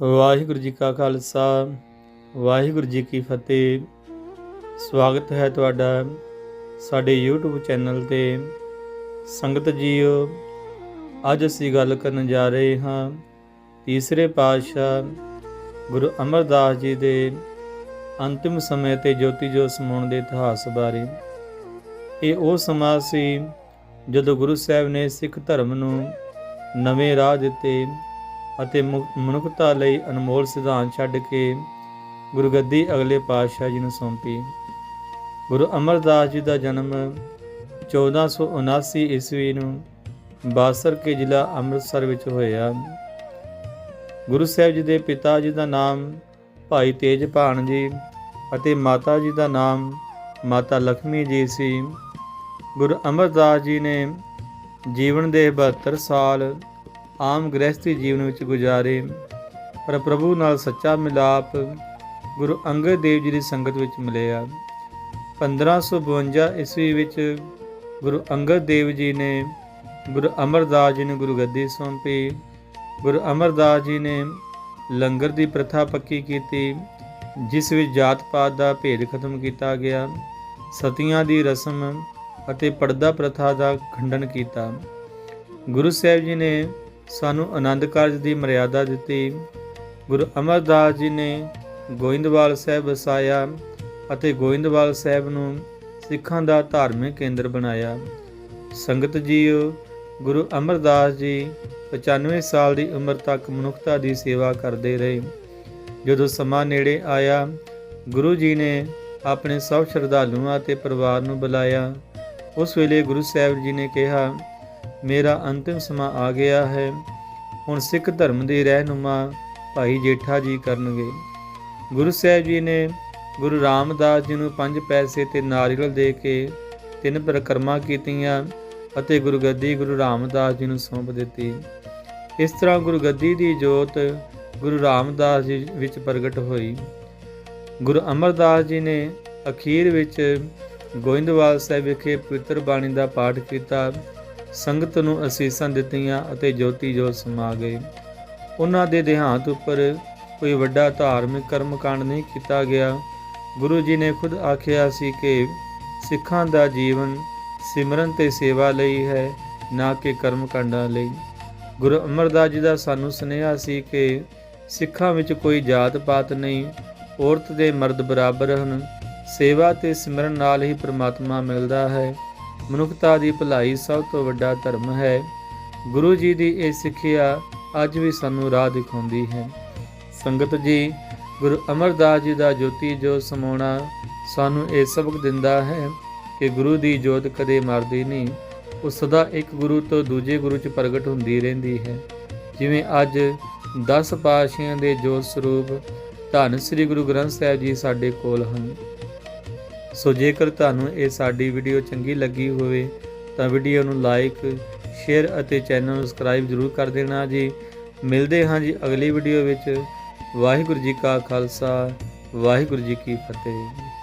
ਵਾਹਿਗੁਰੂ ਜੀ ਕਾ ਖਾਲਸਾ, ਵਾਹਿਗੁਰੂ ਜੀ ਕੀ ਫਤਿਹ। ਸਵਾਗਤ ਹੈ ਤੁਹਾਡਾ ਸਾਡੇ YouTube ਚੈਨਲ ਤੇ। ਸੰਗਤ ਜੀਓ, ਅੱਜ ਅਸੀਂ ਗੱਲ ਕਰਨ ਜਾ ਰਹੇ ਹਾਂ ਤੀਸਰੇ ਪਾਤਸ਼ਾਹ ਗੁਰੂ ਅਮਰਦਾਸ ਜੀ ਦੇ ਅੰਤਿਮ ਸਮੇਂ ਤੇ ਜੋਤੀ ਜੋਤ ਸਮਾਉਣ ਦੇ ਇਤਿਹਾਸ ਬਾਰੇ। ਇਹ ਉਹ ਸਮਾਂ ਸੀ ਜਦੋਂ ਗੁਰੂ ਸਾਹਿਬ ਨੇ ਸਿੱਖ ਧਰਮ ਨੂੰ ਨਵੇਂ ਰਾਹ ਦਿੱਤੇ। ਅਤੇ ਮੁ- ਮਨੁੱਖਤਾ ਲਈ ਅਨਮੋਲ ਸਿਧਾਂਤ ਛੱਡ ਕੇ ਗੁਰਗੱਦੀ ਅਗਲੇ ਪਾਤਸ਼ਾਹ ਜੀ ਨੂੰ ਸੌਂਪੀ। ਗੁਰੂ ਅਮਰਦਾਸ ਜੀ ਦਾ ਜਨਮ 1479 ਈਸਵੀ ਨੂੰ ਬਾਸਰ ਕੇ ਜ਼ਿਲ੍ਹਾ ਅੰਮ੍ਰਿਤਸਰ ਵਿੱਚ ਹੋਇਆ। ਗੁਰੂ ਸਾਹਿਬ ਜੀ ਦੇ ਪਿਤਾ ਜੀ ਦਾ ਨਾਮ ਭਾਈ ਤੇਜਭਾਨ ਜੀ ਅਤੇ ਮਾਤਾ ਜੀ ਦਾ ਨਾਮ ਮਾਤਾ ਲਖਮੀ ਜੀ ਸੀ। ਗੁਰੂ ਅਮਰਦਾਸ ਜੀ ਨੇ ਜੀਵਨ ਦੇ 72 ਸਾਲ ਆਮ ਗ੍ਰਹਿਸਥੀ ਜੀਵਨ ਵਿੱਚ ਗੁਜ਼ਾਰੇ, ਪਰ ਪ੍ਰਭੂ ਨਾਲ ਸੱਚਾ ਮਿਲਾਪ ਗੁਰੂ ਅੰਗਦ ਦੇਵ ਜੀ ਦੀ ਸੰਗਤ ਵਿੱਚ ਮਿਲਿਆ। 1552 ਈਸਵੀ ਵਿੱਚ ਗੁਰੂ ਅੰਗਦ ਦੇਵ ਜੀ ਨੇ ਗੁਰੂ ਅਮਰਦਾਸ ਜੀ ਨੂੰ ਗੁਰੂ ਗੱਦੀ ਸੌਂਪੀ। ਗੁਰੂ ਅਮਰਦਾਸ ਜੀ ਨੇ ਲੰਗਰ ਦੀ ਪ੍ਰਥਾ ਪੱਕੀ ਕੀਤੀ, ਜਿਸ ਵਿੱਚ ਜਾਤ ਪਾਤ ਦਾ ਭੇਦ ਖਤਮ ਕੀਤਾ ਗਿਆ, ਸਤੀਆਂ ਦੀ ਰਸਮ ਅਤੇ ਪਰਦਾ ਪ੍ਰਥਾ ਦਾ ਖੰਡਨ ਕੀਤਾ। ਗੁਰੂ ਸਾਹਿਬ ਜੀ ਨੇ ਸਾਨੂੰ ਆਨੰਦ ਕਾਰਜ ਦੀ ਮਰਿਆਦਾ ਦਿੱਤੀ। ਗੁਰੂ ਅਮਰਦਾਸ ਜੀ ਨੇ ਗੋਇੰਦਵਾਲ ਸਾਹਿਬ ਵਸਾਇਆ ਅਤੇ ਗੋਇੰਦਵਾਲ ਸਾਹਿਬ ਨੂੰ ਸਿੱਖਾਂ ਦਾ ਧਾਰਮਿਕ ਕੇਂਦਰ ਬਣਾਇਆ। ਸੰਗਤ ਜੀਓ, ਗੁਰੂ ਅਮਰਦਾਸ ਜੀ 95 ਸਾਲ ਦੀ ਉਮਰ ਤੱਕ ਮਨੁੱਖਤਾ ਦੀ ਸੇਵਾ ਕਰਦੇ ਰਹੇ। ਜਦੋਂ ਸਮਾਂ ਨੇੜੇ ਆਇਆ, ਗੁਰੂ ਜੀ ਨੇ ਆਪਣੇ ਸਭ ਸ਼ਰਧਾਲੂਆਂ ਅਤੇ ਪਰਿਵਾਰ ਨੂੰ ਬੁਲਾਇਆ। ਉਸ ਵੇਲੇ ਗੁਰੂ ਸਾਹਿਬ ਜੀ ਨੇ ਕਿਹਾ ਮੇਰਾ ਅੰਤਿਮ ਸਮਾਂ ਆ ਗਿਆ ਹੈ। ਹੁਣ ਸਿੱਖ ਧਰਮ ਦੇ ਰਹਿਨੁਮਾ ਭਾਈ ਜੇਠਾ ਜੀ ਕਰਨਗੇ। ਗੁਰੂ ਸਾਹਿਬ ਜੀ ਨੇ ਗੁਰੂ ਰਾਮਦਾਸ ਜੀ ਨੂੰ ਪੰਜ ਪੈਸੇ ਤੇ ਨਾਰੀਅਲ ਦੇ ਕੇ ਤਿੰਨ ਪ੍ਰਕਰਮਾ ਕੀਤੀਆਂ ਅਤੇ ਗੁਰਗੱਦੀ ਗੁਰੂ ਰਾਮਦਾਸ ਜੀ ਨੂੰ ਸੌਂਪ ਦਿੱਤੀ। ਇਸ ਤਰ੍ਹਾਂ ਗੁਰਗੱਦੀ ਦੀ ਜੋਤ ਗੁਰੂ ਰਾਮਦਾਸ ਜੀ ਵਿੱਚ ਪ੍ਰਗਟ ਹੋਈ। ਗੁਰੂ ਅਮਰਦਾਸ ਜੀ ਨੇ ਅਖੀਰ ਵਿੱਚ ਗੋਇੰਦਵਾਲ ਸਾਹਿਬ ਵਿਖੇ ਪਵਿੱਤਰ ਬਾਣੀ ਦਾ ਪਾਠ ਕੀਤਾ। ਸੰਗਤ ਨੂੰ ਅਸੀਸਾਂ ਦਿੱਤੀਆਂ ਅਤੇ ਜੋਤੀ ਜੋਤ ਸਮਾ ਗਏ ਉਹਨਾਂ ਦੇ ਦੇਹਾਂਤ ਉੱਪਰ ਕੋਈ ਵੱਡਾ ਧਾਰਮਿਕ ਕਰਮ ਕਾਂਡ ਨਹੀਂ ਕੀਤਾ ਗਿਆ। ਗੁਰੂ ਜੀ ਨੇ ਖੁਦ ਆਖਿਆ ਸੀ ਕਿ ਸਿੱਖਾਂ ਦਾ ਜੀਵਨ ਸਿਮਰਨ ਤੇ ਸੇਵਾ ਲਈ ਹੈ, ਨਾ ਕਿ ਕਰਮ ਕਾਂਡਾਂ ਲਈ। ਗੁਰੂ ਅਮਰਦਾਸ ਜੀ ਦਾ ਸਾਨੂੰ ਸੁਨੇਹਾ ਸੀ ਕਿ ਸਿੱਖਾਂ ਵਿੱਚ ਕੋਈ ਜਾਤ ਪਾਤ ਨਹੀਂ, ਔਰਤ ਦੇ ਮਰਦ ਬਰਾਬਰ ਹਨ। ਸੇਵਾ ਤੇ ਸਿਮਰਨ ਨਾਲ ਹੀ ਪ੍ਰਮਾਤਮਾ ਮਿਲਦਾ ਹੈ। ਮਨੁੱਖਤਾ ਦੀ ਭਲਾਈ ਸਭ ਤੋਂ ਵੱਡਾ ਧਰਮ ਹੈ। ਗੁਰੂ ਜੀ ਦੀ ਇਹ ਸਿੱਖਿਆ ਅੱਜ ਵੀ ਸਾਨੂੰ ਰਾਹ ਦਿਖਾਉਂਦੀ ਹੈ। ਸੰਗਤ ਜੀ, ਗੁਰੂ ਅਮਰਦਾਸ ਜੀ ਦਾ ਜੋਤੀ ਜੋ ਸਮਾਉਣਾ ਸਾਨੂੰ ਇਹ ਸਬਕ ਦਿੰਦਾ ਹੈ ਕਿ ਗੁਰੂ ਦੀ ਜੋਤ ਕਦੇ ਮਰਦੀ ਨਹੀਂ। ਉਹ ਸਦਾ ਇੱਕ ਗੁਰੂ ਤੋਂ ਦੂਜੇ ਗੁਰੂ 'ਚ ਪ੍ਰਗਟ ਹੁੰਦੀ ਰਹਿੰਦੀ ਹੈ। ਜਿਵੇਂ ਅੱਜ 10 ਪਾਤਸ਼ਾਹਾਂ ਦੇ ਜੋਤ ਸਰੂਪ ਧੰਨ ਸ੍ਰੀ ਗੁਰੂ ਗ੍ਰੰਥ ਸਾਹਿਬ ਜੀ ਸਾਡੇ ਕੋਲ ਹਨ। ਸੋ ਜੇਕਰ ਤੁਹਾਨੂੰ ਇਹ ਸਾਡੀ ਵੀਡੀਓ ਚੰਗੀ ਲੱਗੀ ਹੋਵੇ, ਤਾਂ ਵੀਡੀਓ ਨੂੰ ਲਾਈਕ, ਸ਼ੇਅਰ ਅਤੇ ਚੈਨਲ ਨੂੰ ਸਬਸਕ੍ਰਾਈਬ ਜ਼ਰੂਰ ਕਰ ਦੇਣਾ ਜੀ। ਮਿਲਦੇ ਹਾਂ ਜੀ ਅਗਲੀ ਵੀਡੀਓ ਵਿੱਚ। ਵਾਹਿਗੁਰੂ ਜੀ ਕਾ ਖਾਲਸਾ, ਵਾਹਿਗੁਰੂ ਜੀ ਕੀ ਫਤਿਹ।